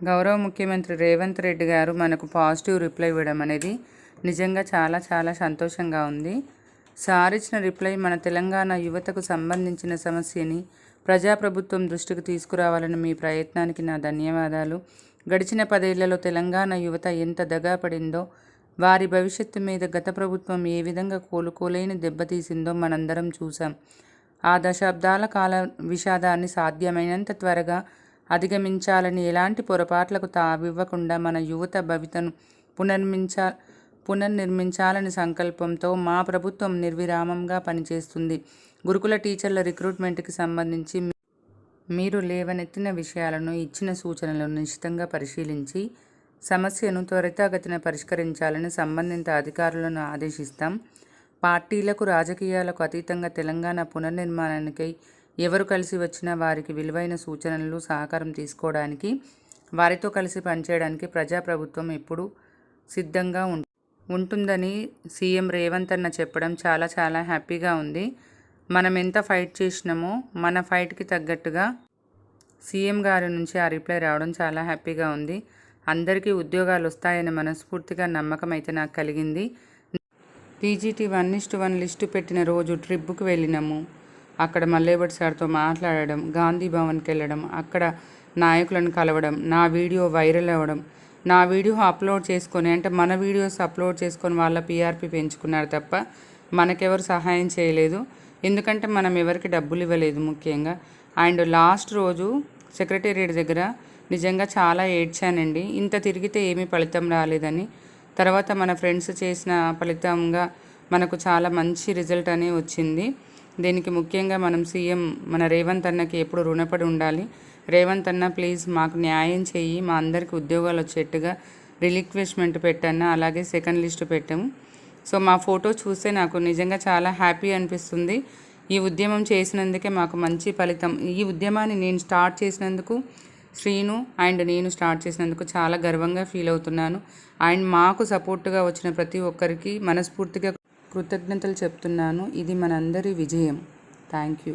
గౌరవ ముఖ్యమంత్రి రేవంత్ రెడ్డి గారు మనకు పాజిటివ్ రిప్లై ఇవ్వడం అనేది నిజంగా చాలా చాలా సంతోషంగా ఉంది. సార్ ఇచ్చిన రిప్లై మన తెలంగాణ యువతకు సంబంధించిన సమస్యని ప్రజాప్రభుత్వం దృష్టికి తీసుకురావాలని మీ ప్రయత్నానికి నా ధన్యవాదాలు. గడిచిన పదేళ్ళలో తెలంగాణ యువత ఎంత దగా పడిందో వారి భవిష్యత్తు మీద గత ప్రభుత్వం ఏ విధంగా కోలుకోలేని దెబ్బతీసిందో మనందరం చూసాం ఆ దశాబ్దాల కాల విషాదాన్ని సాధ్యమైనంత త్వరగా అధిగమించాలని ఎలాంటి పొరపాట్లకు తావివ్వకుండా మన యువత భవితను పునర్మించా పునర్నిర్మించాలని సంకల్పంతో మా ప్రభుత్వం నిర్విరామంగా పనిచేస్తుంది. గురుకుల టీచర్ల రిక్రూట్మెంట్కి సంబంధించి మీరు లేవనెత్తిన విషయాలను ఇచ్చిన సూచనలను నిశ్చితంగా పరిశీలించి సమస్యను త్వరితగతిన పరిష్కరించాలని సంబంధిత అధికారులను ఆదేశిస్తాం. పార్టీలకు రాజకీయాలకు అతీతంగా తెలంగాణ పునర్నిర్మాణానికై ఎవరు కలిసి వచ్చినా వారికి విలువైన సూచనలు సహకారం తీసుకోవడానికి వారితో కలిసి పనిచేయడానికి ప్రజాప్రభుత్వం ఎప్పుడూ సిద్ధంగా ఉంటుందని సీఎం రేవంత్ అన్న చెప్పడం చాలా చాలా హ్యాపీగా ఉంది. మనం ఎంత ఫైట్ చేసినామో మన ఫైట్కి తగ్గట్టుగా సీఎం గారి నుంచి ఆ రిప్లై రావడం చాలా హ్యాపీగా ఉంది. అందరికీ ఉద్యోగాలు వస్తాయని మనస్ఫూర్తిగా నమ్మకం అయితే నాకు కలిగింది. TGT one list one list పెట్టిన రోజు ట్రిప్కి వెళ్ళినాము. అక్కడ మల్లేభట్ సార్తో మాట్లాడడం గాంధీ భవన్కి వెళ్ళడం అక్కడ నాయకులను కలవడం నా వీడియో వైరల్ అవ్వడం నా వీడియో అప్లోడ్ చేసుకొని అంటే మన వీడియోస్ అప్లోడ్ చేసుకొని వాళ్ళ పీఆర్పీ పెంచుకున్నారు తప్ప మనకెవరు సహాయం చేయలేదు. ఎందుకంటే మనం ఎవరికి డబ్బులు ఇవ్వలేదు ముఖ్యంగా. అండ్ లాస్ట్ రోజు సెక్రటేరియట్ దగ్గర నిజంగా చాలా ఏడ్చానండి. ఇంత తిరిగితే ఏమీ ఫలితం రాలేదని. తర్వాత మన ఫ్రెండ్స్ చేసిన ఫలితంగా మనకు చాలా మంచి రిజల్ట్ అనే వచ్చింది. దీనికి ముఖ్యంగా మనం సీఎం మన రేవంత్ అన్నకి ఎప్పుడు రుణపడి ఉండాలి. రేవంత్ అన్న ప్లీజ్ మాకు న్యాయం చెయ్యి. మా అందరికి ఉద్యోగాలు వచ్చేట్టుగా రిలిక్వెస్ట్మెంట్ పెట్టాను అలాగే సెకండ్ లిస్ట్ పెట్టాము. సో మా ఫోటో చూస్తే నాకు నిజంగా చాలా హ్యాపీ అనిపిస్తుంది. ఈ ఉద్యమం చేసినందుకే మాకు మంచి ఫలితం. ఈ ఉద్యమాన్ని నేను స్టార్ట్ చేసినందుకు శ్రీను అండ్ నేను స్టార్ట్ చేసినందుకు చాలా గర్వంగా ఫీల్ అవుతున్నాను. అండ్ మాకు సపోర్ట్గా వచ్చిన ప్రతి ఒక్కరికి మనస్ఫూర్తిగా కృతజ్ఞతలు చెప్తున్నాను. ఇది మనందరి విజయం. Thank you